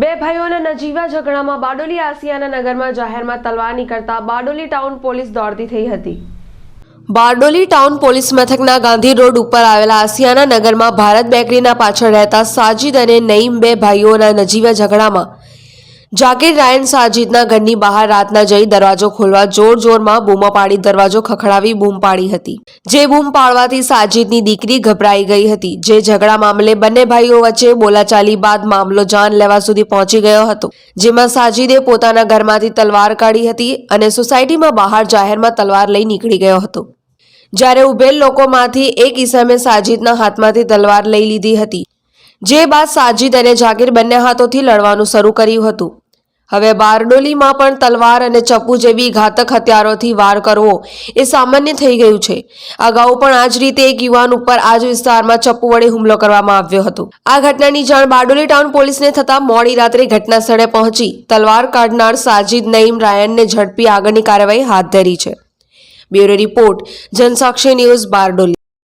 ભાઈઓના નજીવા ઝઘડામાં બારડોલી આસિયાના નગરમાં જાહેરમાં તલવાર નીકળતા બારડોલી ટાઉન પોલીસ દોડતી થઈ હતી. બારડોલી ટાઉન પોલીસ મથકના ગાંધી રોડ ઉપર આવેલા આસિયાના નગરમાં ભારત બેકરીના પાછળ રહેતા સાજિદ અને નઈમ બે ભાઈઓના નજીવા ઝઘડામાં જાકીર રાયન સાજિદના ઘરની બહાર રાતના જઈ દરવાજો ખોલવા જોર જોરમાં બૂમો પાડી દરવાજો ખખડાવી બૂમ પાડી હતી. જે બૂમ પાડવાથી સાજિદની દીકરી ગભરાઈ ગઈ હતી. જે ઝઘડા મામલે બંને ભાઈઓ વચ્ચે બોલાચાલી બાદ મામલો જાન લેવા સુધી પહોંચી ગયો હતો. જેમાં સાજિદે પોતાના ઘરમાંથી તલવાર કાઢી હતી અને સોસાયટીમાં બહાર જાહેરમાં તલવાર લઈ નીકળી ગયો હતો. જ્યારે ઉભેલ લોકોમાંથી એક ઈસમે સાજિદના હાથમાંથી તલવાર લઈ લીધી હતી. જે બાદ સાજિદ અને જાગીર બંને હાથોથી લડવાનું શરૂ કર્યું હતું. હવે બારડોલીમાં પણ તલવાર અને ચપ્પુ જેવી ઘાતક હથિયારોથી વાર કરવો એ સામાન્ય થઈ ગયું છે. અગાઉ પણ આ જ રીતે એક યુવાન ઉપર આ જ વિસ્તારમાં ચપ્પુ વડે હુમલો કરવામાં આવ્યો હતો. આ ઘટનાની જાણ બારડોલી ટાઉન પોલીસને થતાં મોડી રાત્રે ઘટના સ્થળે પહોંચી તલવાર કાઢનાર સાજિદ નઈમ રાયનને ઝડપી આગળની કાર્યવાહી હાથ ધરી છે. Bureau report, Jansakshi news Bardoli.